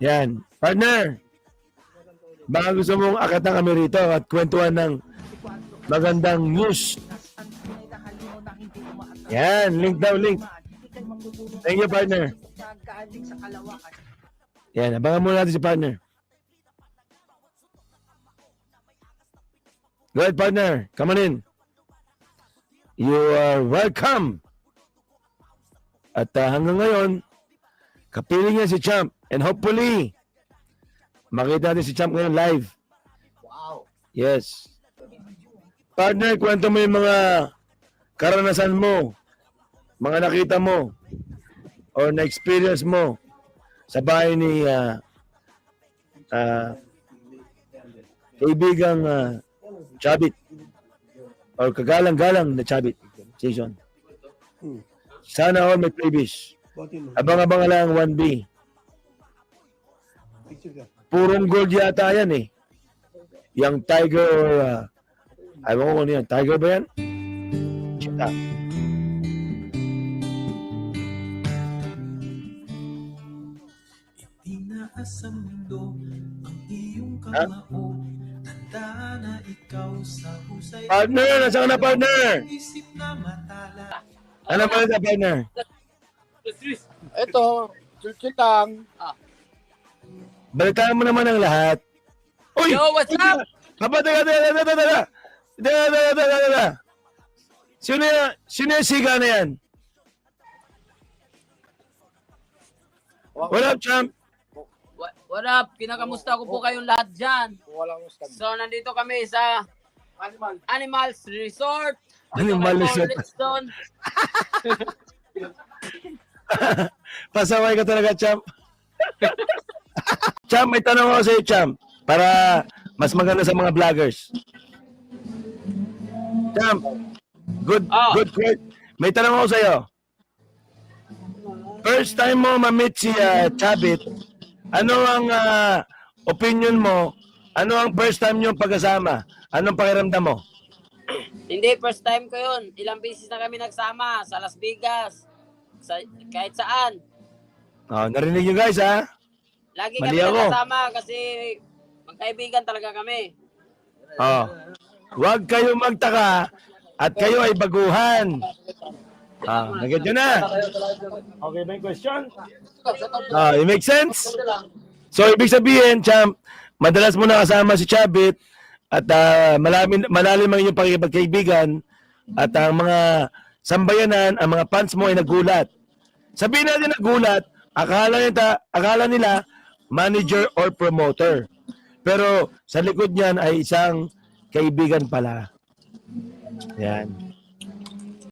Yan. Partner, baka gusto mong akatan kami rito at kwentuhan ng magandang news. Yan, link daw, link. Thank you, partner. Yan, abangan muna natin si partner. Go ahead, partner. Come on in. You are welcome. At ah, hanggang ngayon, kapiling niya si Champ. And hopefully, makita natin si Champ ngayon live. Wow. Yes. Partner, kwento mo yung mga karanasan mo, mga nakita mo, or na-experience mo sa bahay ni ah, ah, kaibigang ah, Chabit or kagalang-galang na Chabit season. Sana all may freebies. Abang-abang lang 1B. Purong gold yata yan eh. Yung Tiger or uh, ayaw ko kung ano yan. Tiger ba yan? Cheetah. Itinaas sa mundo ang iyong kamao Tanda na ikaw sa husay Partner! Nasaan ka na partner? Isip na matala Ano ba sa partner? Ito, chill lang. Balitaan mo naman ang lahat. Uy! Yo, what's up? Haba, teka, teka, teka, teka, teka. Teka, teka, teka, teka. Sino yan? Sino yung siga na yan? What up, champ? What, what up? Kinakamusta ko po kayong lahat dyan. Walang stand. So, nandito kami sa Animal. Animals Resort. Animal Resort. Pasaway ka talaga, champ. champ, may tanong ako sa iyo, champ. Para mas maganda sa mga vloggers. Champ, good, Ah. good, good. May tanong ako sa iyo. First time mo ma-meet si ah, Chabit, ano ang ah, opinion mo? Ano ang first time niyo pagkasama? Anong pakiramdam mo? Hindi, first time ko yun. Ilang beses na kami nagsama sa Las Vegas. Sa, kahit saan. Oh, narinig niyo guys, ha? Lagi Mali kami ako. nakasama kasi magkaibigan talaga kami. Oh. Huwag kayo magtaka at kayo ay baguhan. Ah, nagad nyo na. Okay ba yung question? Ah, it makes sense? So, ibig sabihin, champ, madalas mo nakasama si Chabit at ah, malalim, malalim ang iyong pakikipagkaibigan at ang mga sambayanan, ang mga fans mo ay nagulat. Sabihin natin nagulat, akala nila, akala nila manager or promoter. Pero sa likod niyan ay isang kaibigan pala. Yan.